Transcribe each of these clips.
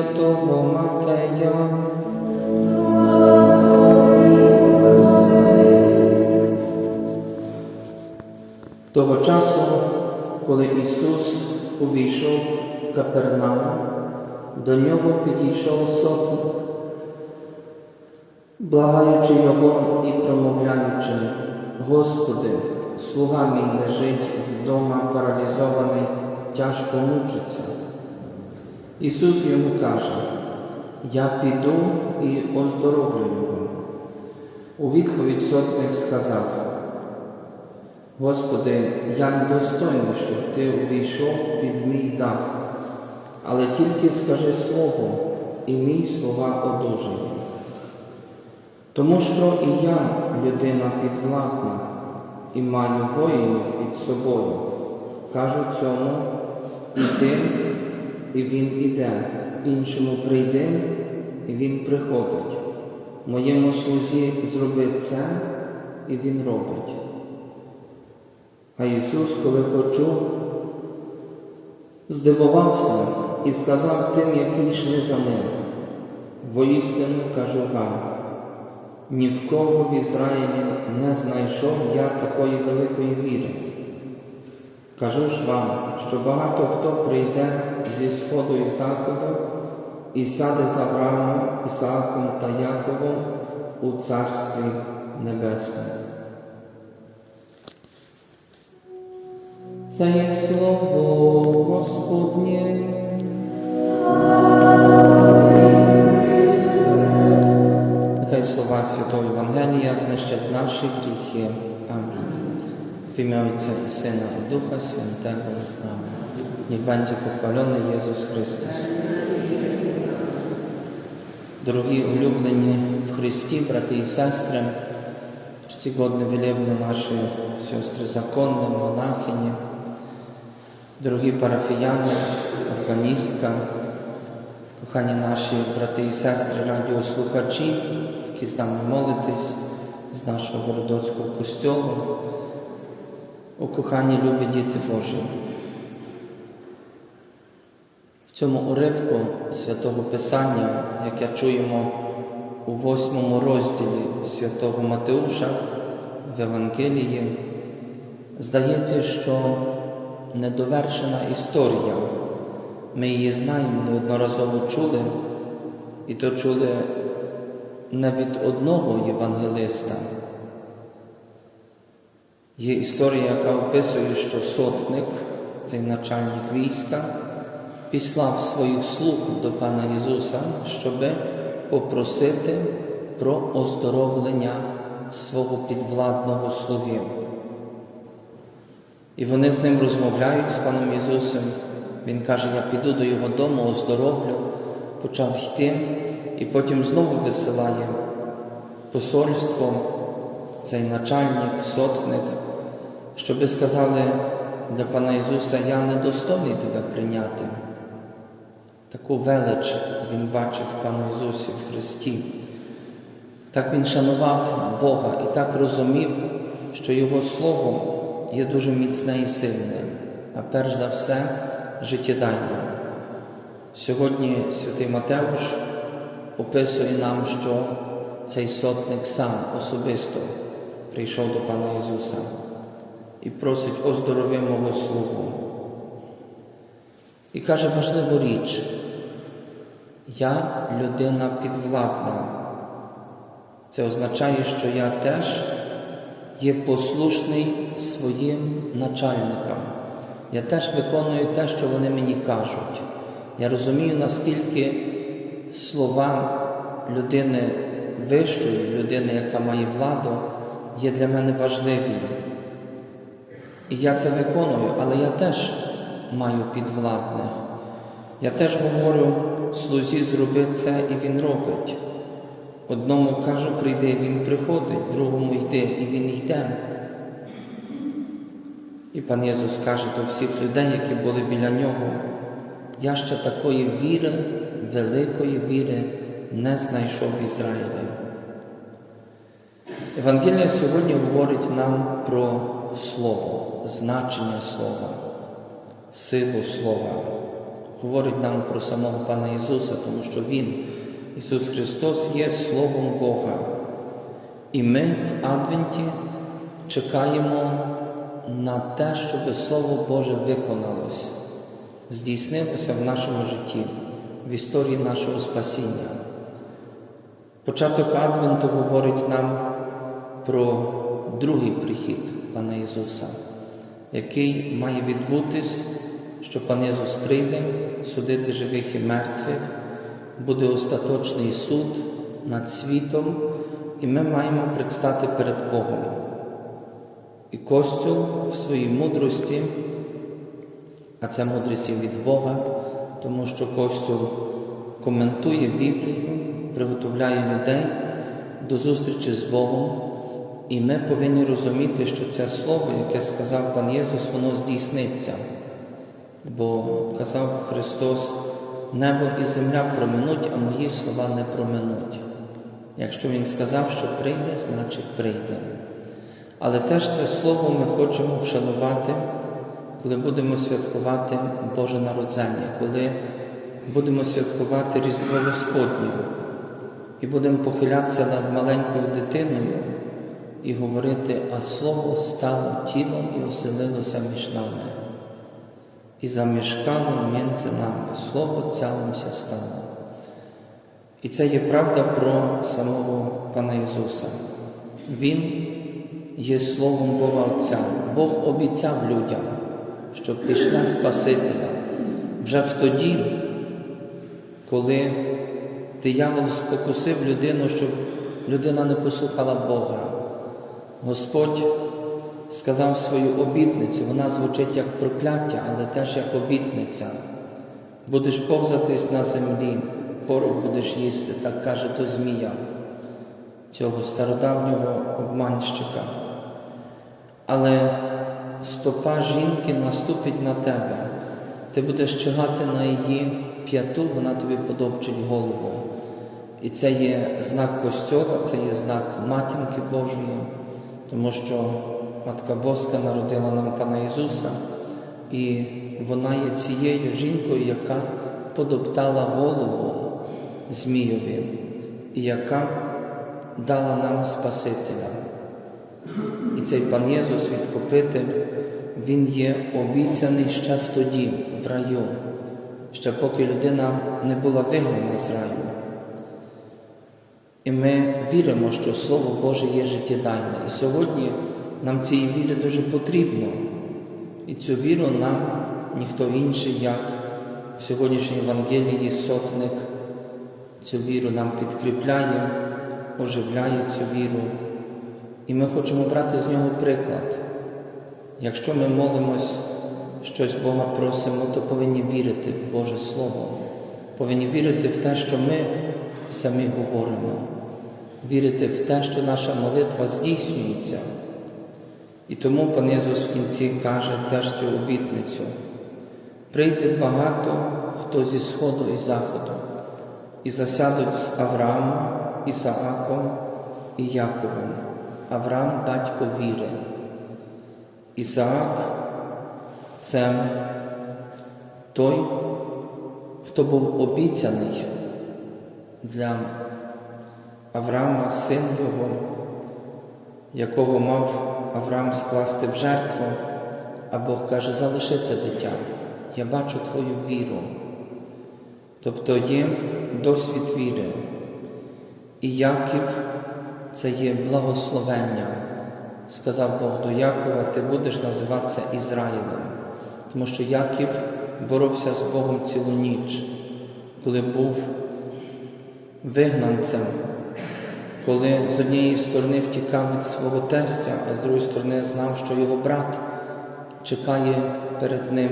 святого Матея. Того часу, коли Ісус увійшов в Капернаум, до нього підійшов сотник, благаючи його і промовляючи, Господи, слуга мій лежить вдома паралізований, тяжко мучиться. Ісус йому каже, Я піду і оздоровлю його. У відповідь сотник сказав, Господи, я недостойний, щоб Ти увійшов під мій дах, але тільки скажи слово, і мій слова одужає. Тому що і я людина підвладна і маю воїнів під собою. Кажу цьому іди, і він іде, іншому прийди, і він приходить. Моєму слузі зроби це, і він робить. А Ісус, коли почув, здивувався і сказав тим, які йшли за ним. Воістину кажу вам, ні в кого в Ізраїлі не знайшов я такої великої віри. Кажу ж вам, що багато хто прийде зі сходу і заходу і сяде з Авраамом, Ісааком та Яковом у Царстві Небесному. Це є слово Господнє. Нехай слова Святого Євангелія знищать наші гріхи. В ім'я Отця і Сина і Духа Святого. Амінь. Niech będzie pochwalony Jezus Chrystus. Дорогі улюблені в Христі, брати і сестри, czcigodne wylewne nasze siostry zakonne, monachini, drogi parafianie, organistka, kochani nasi брати і сестри, радіослухачі, які з нами молитесь з нашого Городоцького костьолу, о кохані любі діти Божі. В цьому уривку святого Писання, яке чуємо у восьмому розділі святого Матеуша в Євангелії, здається, що недовершена історія. Ми її знаємо, неодноразово чули, і то чули не від одного євангелиста. Є історія, яка описує, що сотник, цей начальник війська, післав своїх слуг до Пана Ісуса, щоби попросити про оздоровлення свого підвладного слуги. І вони з ним розмовляють з паном Ісусом. Він каже, я піду до його дому, оздоровлю, почав йти, і потім знову висилає посольство, цей начальник, сотник, щоби сказали для пана Ісуса, я недостойний тебе прийняти. Таку велич він бачив в Пану Ісусі в Христі. Так він шанував Бога і так розумів, що Його Слово є дуже міцне і сильне, а перш за все життєдайне. Сьогодні святий Матеуш описує нам, що цей сотник сам особисто прийшов до Пана Ісуса і просить оздорови мого слугу. І каже важливу річ, я людина підвладна. Це означає, що я теж є послушний своїм начальникам. Я теж виконую те, що вони мені кажуть. Я розумію, наскільки слова людини вищої, людини, яка має владу, є для мене важливі. І я це виконую, але я теж маю підвладних. Я теж говорю слузі, зроби це, і він робить. Одному кажу, прийди, він приходить, другому йди, і він йде. І пан Єсус каже до всіх людей, які були біля нього, я ще такої віри, великої віри не знайшов в Ізраїлі. Євангелія сьогодні говорить нам про Слово, значення Слова, силу Слова. говорить нам про самого Пана Ісуса, тому що Він, Ісус Христос, є Словом Бога. І ми в Адвенті чекаємо на те, щоб Слово Боже виконалось, здійснилося в нашому житті, в історії нашого спасіння. Початок Адвенту говорить нам про другий прихід Пана Ісуса, який має відбутись, що Пан Ісус прийде судити живих і мертвих, буде остаточний суд над світом, і ми маємо предстати перед Богом. І Костюл в своїй мудрості, а це мудрість від Бога, тому що Костюл коментує Біблію, приготовляє людей до зустрічі з Богом, і ми повинні розуміти, що це слово, яке сказав пан Єсус, воно здійсниться. Бо казав Христос, небо і земля проминуть, а мої слова не проминуть. Якщо Він сказав, що прийде, значить прийде. Але теж це слово ми хочемо вшанувати, коли будемо святкувати Боже народження, коли будемо святкувати Різдво Господнє і будемо похилятися над маленькою дитиною і говорити, а Слово стало тілом і оселилося між нами. І замішкало між нами, Слово цялимся стало. І це є правда про самого Пана Ісуса. Він є Словом Бога Отця. Бог обіцяв людям, що пішла Спасителя вже в тоді, коли диявол спокусив людину, щоб людина не послухала Бога. Господь сказав свою обітницю, вона звучить як прокляття, але теж як обітниця. Будеш повзатись на землі, порох будеш їсти, так каже до Змія, цього стародавнього обманщика. Але стопа жінки наступить на тебе, ти будеш чигати на її п'яту, вона тобі подобчить голову. І це є знак Костьола, це є знак матінки Божої, тому що Матка Боска народила нам Пана Ісуса, і вона є цією жінкою, яка подоптала голову Змійові, і яка дала нам Спасителя. І цей пан Єсус, відкупитель, Він є обіцяний ще в тоді, в раю, ще поки людина не була вигнана з раю. І ми віримо, що Слово Боже є життєдайне. І сьогодні нам цієї віри дуже потрібно. І цю віру нам ніхто інший, як в сьогоднішній Євангелії сотник, цю віру нам підкріпляє, оживляє цю віру. І ми хочемо брати з нього приклад. Якщо ми молимось, щось Бога просимо, то повинні вірити в Боже Слово, повинні вірити в те, що ми самі говоримо, вірити в те, що наша молитва здійснюється. І тому пан Ісус в кінці каже теж цю обітницю. Прийде багато хто зі Сходу і Заходу, і засядуть з Авраамом, Ісааком і Яковом. Авраам батько віри. Ісаак це той, хто був обіцяний для Авраама, син його, якого мав Авраам скласти в жертву, а Бог каже, залиши це дитя, я бачу твою віру. Тобто є досвід віри. І Яків це є благословення. Сказав Бог до Якова, ти будеш називатися Ізраїлем, тому що Яків боровся з Богом цілу ніч, коли був вигнанцем, коли з однієї сторони втікав від свого тестя, а з другої сторони знав, що його брат чекає перед ним,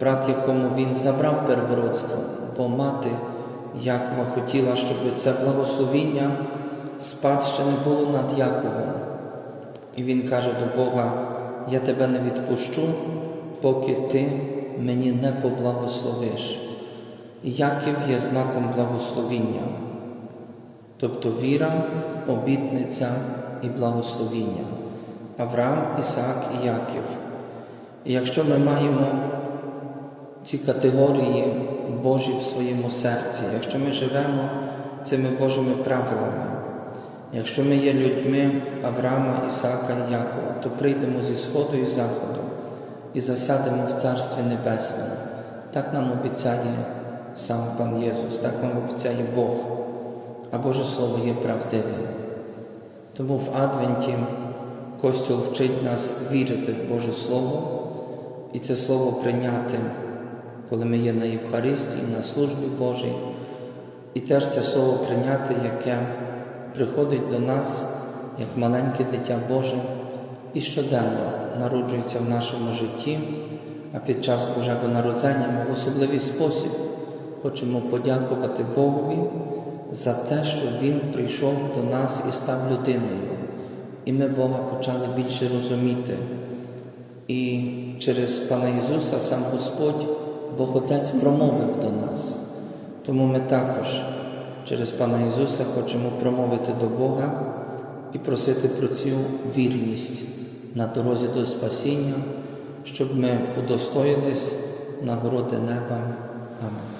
брат, якому він забрав первородство, бо мати Якова хотіла, щоб це благословіння спадщини було над Яковом. І він каже до Бога, я тебе не відпущу, поки ти мені не поблагословиш. Яків є знаком благословіння, тобто віра, обітниця і благословіння. Авраам, Ісаак і Яків. І якщо ми маємо ці категорії Божі в своєму серці, якщо ми живемо цими Божими правилами, якщо ми є людьми Авраама, Ісаака і Якова, то прийдемо зі Сходу і Заходу і засядемо в Царстві Небесному. Так нам обіцяє сам Пан Єсус, так нам обіцяє Бог, а Боже Слово є правдивим. Тому в Адвенті Костюл вчить нас вірити в Боже Слово і це Слово прийняти, коли ми є на Євхаристії, на службі Божій, і теж це Слово прийняти, яке приходить до нас як маленьке дитя Боже і щоденно народжується в нашому житті, а під час Божого народження ми в особливий спосіб хочемо подякувати Богові за те, що Він прийшов до нас і став людиною. І ми Бога почали більше розуміти. І через Пана Ісуса сам Господь, Бог Отець промовив до нас. Тому ми також через Пана Ісуса хочемо промовити до Бога і просити про цю вірність на дорозі до спасіння, щоб ми удостоїлись нагороди неба. Amen.